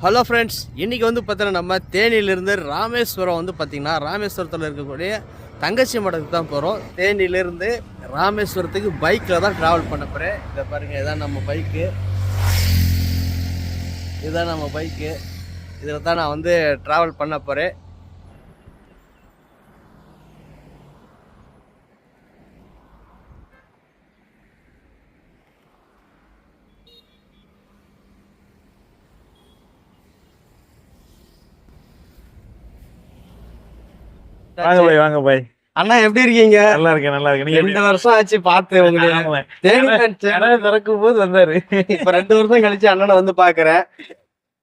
Hello friends இன்றைக்கி வந்து பார்த்தீங்கன்னா நம்ம தேனியிலேருந்து ராமேஸ்வரம் வந்து பார்த்திங்கன்னா ராமேஸ்வரத்தில் இருக்கக்கூடிய தங்கச்சி மடத்துக்கு தான் போகிறோம் தேனியிலேருந்து ராமேஸ்வரத்துக்கு பைக்கில் தான் ட்ராவல் பண்ண போகிறேன் இதை பாருங்கள் இதான் நம்ம பைக்கு இதுதான் நம்ம பைக்கு இதில் தான் நான் வந்து ட்ராவல் பண்ண போகிறேன் வாங்க பாய் வாங்க பாய். அண்ணா எப்படி இருக்கீங்க? நல்லா இருக்கேன் நல்லா இருக்கேன். ரெண்டு வருஷம் ஆச்சு பார்த்து உங்களுக்கு திறக்கும் போது வந்தாரு. இப்ப ரெண்டு வருஷம் கழிச்சு அண்ணனை வந்து பாக்குறேன்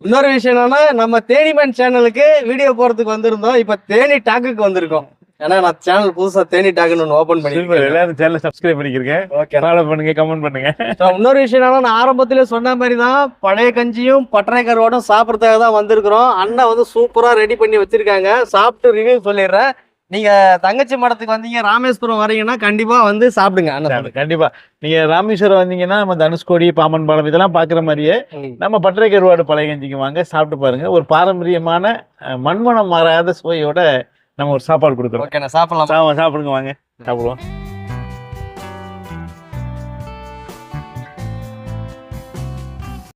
இன்னொரு விஷயம் என்னன்னா நம்ம தேனிமேன் சேனலுக்கு வீடியோ போறதுக்கு வந்திருந்தோம். இப்ப தேனி டாக்குக்கு வந்திருக்கோம். ஏன்னா நான் சேனல் புதுசா தேனி டாக்குன்னு ஒன்று ஓபன் சூப்பர். பண்ணிருக்கேன் எல்லாரும் சேனல் சப்ஸ்கிரைப் பண்ணிக்கிறேன் ஓகே ஃபாலோ பண்ணுங்க கமெண்ட் பண்ணுங்க. இன்னொரு விஷயம் என்னன்னா நான் ஆரம்பத்திலே சொன்ன மாதிரி தான் பழைய கஞ்சியும் பட்டறை கருவாடும் சாப்பிட்றதுக்காக தான் வந்திருக்கிறோம். அண்ணன் வந்து சூப்பரா ரெடி பண்ணி வச்சிருக்காங்க. சாப்பிட்டு ரிவ்யூ சொல்லிடுறேன். நீங்க தங்கச்சி மடத்துக்கு வந்தீங்க ராமேஸ்வரம் வரீங்கன்னா கண்டிப்பா வந்து சாப்பிடுங்க அண்ணன். கண்டிப்பா. நீங்க ராமேஸ்வரம் வந்தீங்கன்னா நம்ம தனுஷ்கோடி பாம்பன் பாலம் இதெல்லாம் பாக்குற மாதிரியே. நம்ம பட்டறை கருவாடு பழைய கஞ்சிக்கு வாங்க சாப்பிட்டு பாருங்க. ஒரு பாரம்பரியமான அஹ், மண்மனம் மாறாத சுவையோட நம்ம ஒரு சாப்பாடு கொடுக்குறோம். ஓகே சாப்பிடலாம்? சாப்பிடுங்க வாங்க. சாப்பிடுவோம்.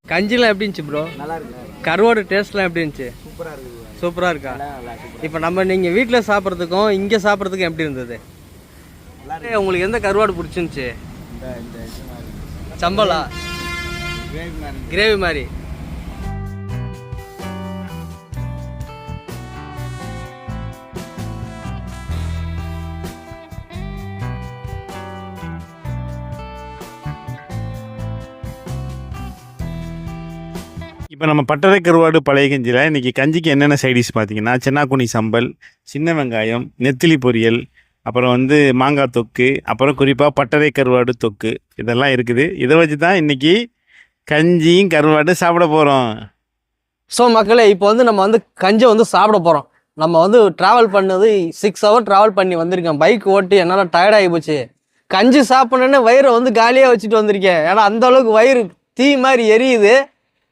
கஞ்சிலாம் எப்படி இருந்துச்சு ப்ரோ நல்லா இருக்கு கருவாடு டேஸ்ட்லாம் எப்படி இருந்துச்சு? சூப்பரா இருக்குது சூப்பரா இருக்கா? இப்போ நம்ம நீங்க வீட்டில் சாப்பிட்றதுக்கும் இங்கே சாப்பிட்றதுக்கும் எப்படி இருந்தது? உங்களுக்கு எந்த கருவாடு பிடிச்சிருந்துச்சு? சம்பளா? கிரேவி மாதிரி. இப்போ நம்ம பட்டறை கருவாடு பழைய கஞ்சியில் இன்றைக்கி கஞ்சிக்கு என்னென்ன சைடிஷ் பார்த்தீங்கன்னா சென்னாக்குனி சம்பல் சின்ன வெங்காயம் நெத்திலி பொரியல் அப்புறம் வந்து மாங்காய் தொக்கு அப்புறம் குறிப்பாக பட்டறை கருவாடு தொக்கு இதெல்லாம் இருக்குது. இதை வச்சு தான் இன்றைக்கி கஞ்சியும் கருவாடு சாப்பிட போகிறோம் ஸோ மக்களே இப்போ வந்து நம்ம வந்து கஞ்சை வந்து சாப்பிட போகிறோம் நம்ம வந்து ட்ராவல் பண்ணது சிக்ஸ் ஹவர் ட்ராவல் பண்ணி வந்திருக்கேன் பைக் ஓட்டி என்னால் டயர்ட் போச்சு. கஞ்சி சாப்பிடணுன்னு வயிறை வந்து காலியாக வச்சுட்டு வந்திருக்கேன். ஏன்னா அந்த அளவுக்கு வயிறு தீ மாதிரி எரியுது.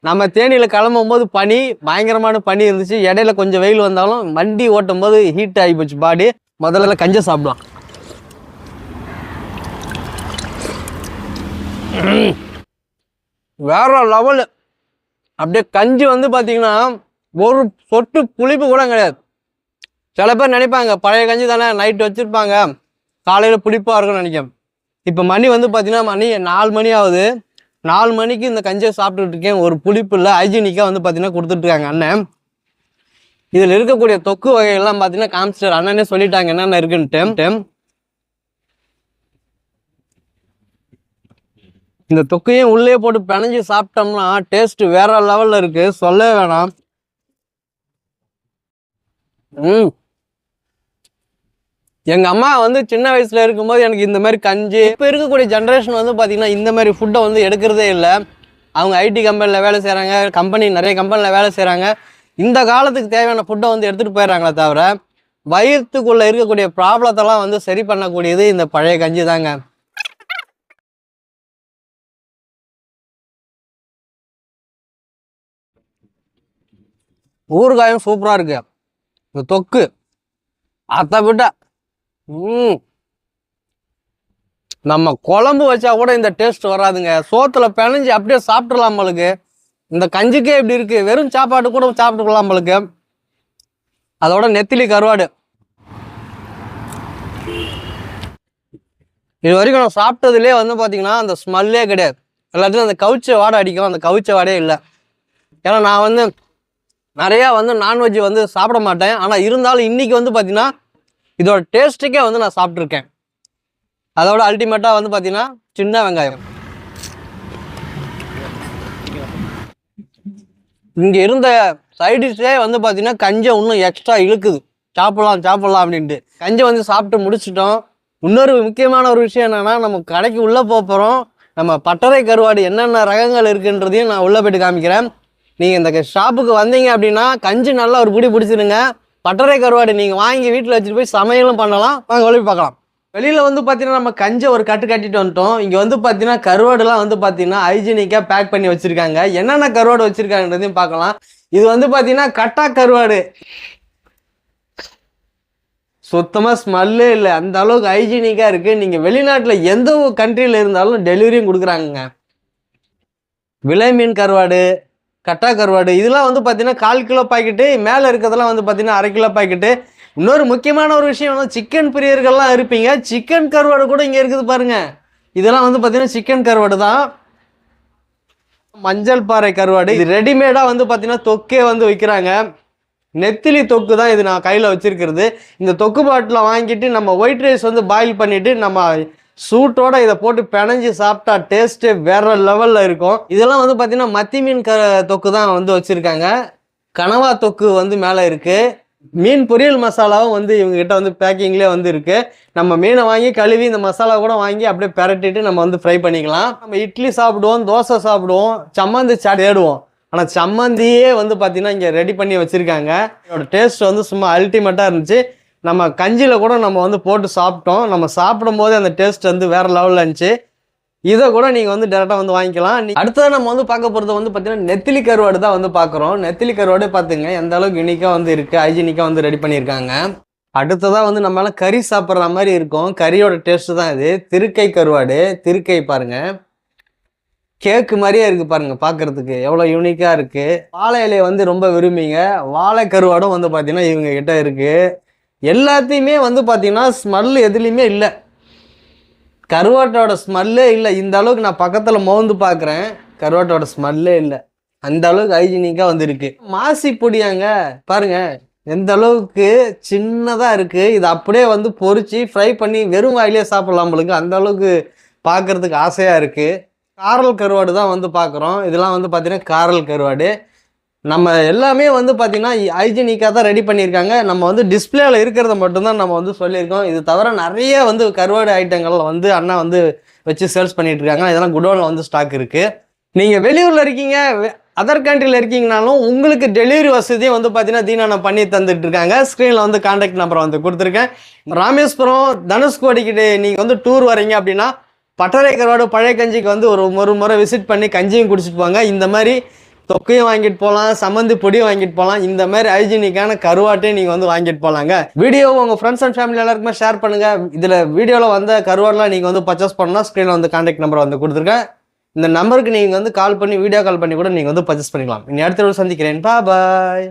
நம்ம தேனியில் கிளம்பும் போது பனி பயங்கரமான பனி இருந்துச்சு. இடையில கொஞ்சம் வெயில் வந்தாலும் வண்டி ஓட்டும் போது ஹீட் ஆகி போச்சு. பாடி முதல்ல கஞ்சை சாப்பிடலாம். வேற லெவலு அப்படியே கஞ்சி வந்து பார்த்தீங்கன்னா ஒரு சொட்டு புளிப்பு கூட கிடையாது. சில பேர் நினைப்பாங்க பழைய கஞ்சி தானே நைட் வச்சுருப்பாங்க. காலையில் புளிப்பாக இருக்கும்னு நினைக்கிறேன். இப்போ மணி வந்து பார்த்தீங்கன்னா மணி நாலு மணி ஆகுது. நாலு மணிக்கு இந்த கஞ்சியை சாப்பிட்டுட்டு இருக்கேன். ஒரு புளிப்பு இல்லை ஹைஜீனிக்காக வந்து பார்த்தீங்கன்னா கொடுத்துட்ருக்காங்க அண்ணன். இதில் இருக்கக்கூடிய தொக்கு வகைகள்லாம் பார்த்தீங்கன்னா காமிச்சிட்டார். அண்ணனே சொல்லிட்டாங்க என்னென்ன இருக்குன்ட்டு. இந்த தொக்கையும் உள்ளே போட்டு பிணைஞ்சு சாப்பிட்டோம்னா டேஸ்ட் வேற லெவலில் இருக்குது சொல்லவே வேணாம். ம். எங்கள் அம்மா வந்து சின்ன வயசில் இருக்கும்போது எனக்கு இந்த மாதிரி கஞ்சி இப்போ இருக்கக்கூடிய ஜென்ரேஷன் வந்து பார்த்திங்கன்னா இந்த மாதிரி ஃபுட்டை வந்து எடுக்கிறதே இல்லை. அவங்க ஐடி கம்பெனியில் வேலை செய்கிறாங்க கம்பெனி நிறைய கம்பெனியில் வேலை செய்கிறாங்க இந்த காலத்துக்கு தேவையான ஃபுட்டை வந்து எடுத்துகிட்டு போயிடுறாங்களே தவிர வயிற்றுக்குள்ளே இருக்கக்கூடிய ப்ராப்ளத்தெல்லாம் வந்து சரி பண்ணக்கூடியது இந்த பழைய கஞ்சி தாங்க. ஊறுகாயும் சூப்பராக இருக்குது இந்த தொக்கு அத்தை விட்டா நம்ம குழம்பு வச்சா கூட இந்த டேஸ்ட் வராதுங்க. சோத்துல பிணைஞ்சு அப்படியே சாப்பிட்றலாம் நம்மளுக்கு இந்த கஞ்சிக்கே இப்படி இருக்கு. வெறும் சாப்பாடு கூட சாப்பிட்டுக்கலாம் நம்மளுக்கு அதோட நெத்திலி கருவாடு. இது வரைக்கும் நான் சாப்பிட்டதுலேயே வந்து பார்த்தீங்கன்னா அந்த ஸ்மெல்லே கிடையாது. எல்லாத்தையும் அந்த கவுச்ச வாடை அடிக்கும். அந்த கவுச்ச வாடையே இல்லை. ஏன்னா நான் வந்து நிறையா வந்து நான்வெஜ் வந்து சாப்பிட மாட்டேன். ஆனால் இருந்தாலும் இன்றைக்கி வந்து பார்த்தீங்கன்னா இதோட டேஸ்ட்டுக்கே வந்து நான் சாப்பிட்ருக்கேன். அதோட அல்டிமேட்டாக வந்து பார்த்தீங்கன்னா சின்ன வெங்காயம். இங்கே இருந்த சைடிஷே வந்து பார்த்தீங்கன்னா கஞ்சை இன்னும் எக்ஸ்ட்ரா இழுக்குது. சாப்பிட்லாம் சாப்பிட்லாம் அப்படின்ட்டு. கஞ்சை வந்து சாப்பிட்டு முடிச்சிட்டோம். இன்னொரு முக்கியமான ஒரு விஷயம் என்னென்னா நம்ம கடைக்கு உள்ளே போகிறோம் நம்ம பட்டறை கருவாடு என்னென்ன ரகங்கள் இருக்குன்றதையும் நான் உள்ளே போயிட்டு காமிக்கிறேன். நீங்கள் இந்த ஷாப்புக்கு வந்தீங்க அப்படின்னா கஞ்சி நல்லா ஒரு பிடி பிடிச்சிருங்க. பட்டறை கருவாடு நீங்கள் வாங்கி வீட்டில் வச்சுட்டு போய் சமையலும் பண்ணலாம். வாங்க ஒளிவு பார்க்கலாம். வெளியில் வந்து பார்த்தீங்கன்னா நம்ம கஞ்சை ஒரு கட்டு கட்டிட்டு வந்துட்டோம். இங்கே வந்து பார்த்தீங்கன்னா கருவாடுலாம் வந்து பார்த்தீங்கன்னா ஹைஜீனிக்காக பேக் பண்ணி வச்சுருக்காங்க. என்னென்ன கருவாடு வச்சுருக்காங்கன்றதையும் பார்க்கலாம். இது வந்து பார்த்தீங்கன்னா கட்டா கருவாடு. சுத்தமாக ஸ்மெல்லே இல்லை. அந்த அளவுக்கு ஹைஜீனிக்காக இருக்குது நீங்கள் வெளிநாட்டில் எந்த கண்ட்ரியில் இருந்தாலும் டெலிவரியும் கொடுக்குறாங்கங்க. விலை மீன் கருவாடு கட்டா கருவாடு இதெல்லாம் வந்து பார்த்தீங்கன்னா கால் கிலோ பாக்கெட்டு மேலே இருக்கிறதெல்லாம் வந்து பார்த்தீங்கன்னா அரை கிலோ பாக்கெட்டு. இன்னொரு முக்கியமான ஒரு விஷயம் வந்து சிக்கன் பிரியர்கள்லாம் இருப்பீங்க. சிக்கன் கருவாடு கூட இங்கே இருக்குது பாருங்கள் இதெல்லாம் வந்து பார்த்தீங்கன்னா சிக்கன் கருவாடு தான். மஞ்சள் பாறை கருவாடு. இது ரெடிமேடாக வந்து பார்த்தீங்கன்னா தொக்கே வந்து விற்கிறாங்க நெத்திலி தொக்கு தான் இது நான் கையில் வச்சிருக்கிறது. இந்த தொக்கு பாட்டில் வாங்கிட்டு நம்ம ஒயிட் ரைஸ் வந்து பாயில் பண்ணிவிட்டு நம்ம சூட்டோட இதை போட்டு பிணைஞ்சு சாப்பிட்டா டேஸ்ட்டு வேற லெவலில் இருக்கும். இதெல்லாம் வந்து பார்த்தீங்கன்னா மத்தி மீன் க தொக்கு தான் வந்து வச்சுருக்காங்க. கனவா தொக்கு வந்து மேலே இருக்குது மீன் பொரியல் மசாலாவும் வந்து இவங்ககிட்ட வந்து பேக்கிங்லேயே வந்து இருக்குது நம்ம மீனை வாங்கி கழுவி இந்த மசாலா கூட வாங்கி அப்படியே பெரட்டிட்டு நம்ம வந்து ஃப்ரை பண்ணிக்கலாம். நம்ம இட்லி சாப்பிடுவோம் தோசை சாப்பிடுவோம் சம்மந்தி சாட் தேடுவோம். ஆனால் சம்மந்தியே வந்து பார்த்திங்கன்னா இங்கே ரெடி பண்ணி வச்சுருக்காங்க. இதோட டேஸ்ட் வந்து சும்மா அல்டிமேட்டாக இருந்துச்சு. நம்ம கஞ்சியில் கூட நம்ம வந்து போட்டு சாப்பிட்டோம். நம்ம சாப்பிடும் போதே அந்த டேஸ்ட் வந்து வேறு லெவலில் இருந்துச்சு. இதை கூட நீங்கள் வந்து டேரெக்டாக வந்து வாங்கிக்கலாம். அடுத்ததாக நம்ம வந்து பார்க்க போகிறது வந்து பார்த்தீங்கன்னா நெத்திலி கருவாடு தான் வந்து பார்க்குறோம். நெத்திலி கருவாடு பார்த்துங்க எந்த அளவுக்கு யூனிக்காக வந்து இருக்குது ஹைஜீனிக்காக வந்து ரெடி பண்ணியிருக்காங்க. அடுத்ததாக வந்து நம்மளால கறி சாப்பிட்ற மாதிரி இருக்கும். கறியோட டேஸ்ட்டு தான் இது. திருக்கை கருவாடு திருக்கை பாருங்கள் கேக்கு மாதிரியே இருக்குது பாருங்கள் பார்க்கறதுக்கு எவ்வளோ யூனிக்காக இருக்குது வாழை இலையை வந்து ரொம்ப விரும்பிங்க வாழை கருவாடும் வந்து பார்த்திங்கன்னா இவங்க கிட்ட இருக்குது எல்லாத்தையுமே வந்து பார்த்திங்கன்னா ஸ்மெல் எதுலேயுமே இல்லை. கருவாட்டோட ஸ்மெல்லே இல்லை. இந்த அளவுக்கு நான் பக்கத்தில் மோந்து பார்க்குறேன் கருவாட்டோட ஸ்மெல்லே இல்லை. அந்த அளவுக்கு ஹைஜீனிக்காக வந்துருக்கு. மாசி பொடியாங்க பாருங்க. எந்த அளவுக்கு சின்னதாக இருக்குது இது அப்படியே வந்து பொறிச்சு ஃப்ரை பண்ணி வெறும் வாயிலே சாப்பிடலாம் நம்மளுக்கு அந்த அளவுக்கு பார்க்கறதுக்கு ஆசையாக இருக்குது காரல் கருவாடு தான் வந்து பார்க்குறோம் இதெல்லாம் வந்து பார்த்திங்கன்னா காரல் கருவாடு. நம்ம எல்லாமே வந்து பார்த்திங்கன்னா ஹைஜீனிக்காக தான் ரெடி பண்ணியிருக்காங்க. நம்ம வந்து டிஸ்பிளேல இருக்கிறத மட்டும்தான் நம்ம வந்து சொல்லியிருக்கோம். இது தவிர நிறைய வந்து கருவாடு ஐட்டங்கள் வந்து அண்ணா வந்து வச்சு சேல்ஸ் பண்ணிட்டு இருக்காங்க இதெல்லாம் குடோனில் வந்து ஸ்டாக் இருக்குது நீங்கள் வெளியூரில் இருக்கீங்க அதர் கண்ட்ரியில் இருக்கீங்கனாலும் உங்களுக்கு டெலிவரி வசதியும் வந்து பார்த்தீங்கன்னா தீனான பண்ணி தந்துட்டு இருக்காங்க ஸ்க்ரீனில் வந்து காண்டாக்ட் நம்பரை வந்து கொடுத்துருக்கேன். ராமேஸ்வரம் தனுஷ்கோடிக்கிட்டு நீங்கள் வந்து டூர் வரீங்க அப்படின்னா பட்டறை கருவாடு பழைய கஞ்சிக்கு வந்து ஒரு ஒரு முறை விசிட் பண்ணி கஞ்சியும் குடிச்சிட்டு போங்க. இந்த மாதிரி தொக்கையும் வாங்கிட்டு போகலாம் சம்மந்தி பொடியும் வாங்கிட்டு போகலாம் இந்த மாதிரி ஹைஜீனிக்கான கருவாட்டையும் நீங்கள் வந்து வாங்கிட்டு போகலாங்க வீடியோ உங்கள் ஃப்ரெண்ட்ஸ் அண்ட் ஃபேமிலி எல்லாருக்குமே ஷேர் பண்ணுங்கள் இதில் வீடியோவில் வந்த கருவாடெலாம் நீங்கள் வந்து பர்ச்சேஸ் பண்ணால் ஸ்க்ரீனில் வந்து காண்டாக்ட் நம்பர் வந்து கொடுத்துருக்கேன். இந்த நம்பருக்கு நீங்கள் வந்து கால் பண்ணி வீடியோ கால் பண்ணி கூட நீங்கள் வந்து பர்ச்சேஸ் பண்ணிக்கலாம். இனி அடுத்த சந்திக்கிறேன். பா பாய்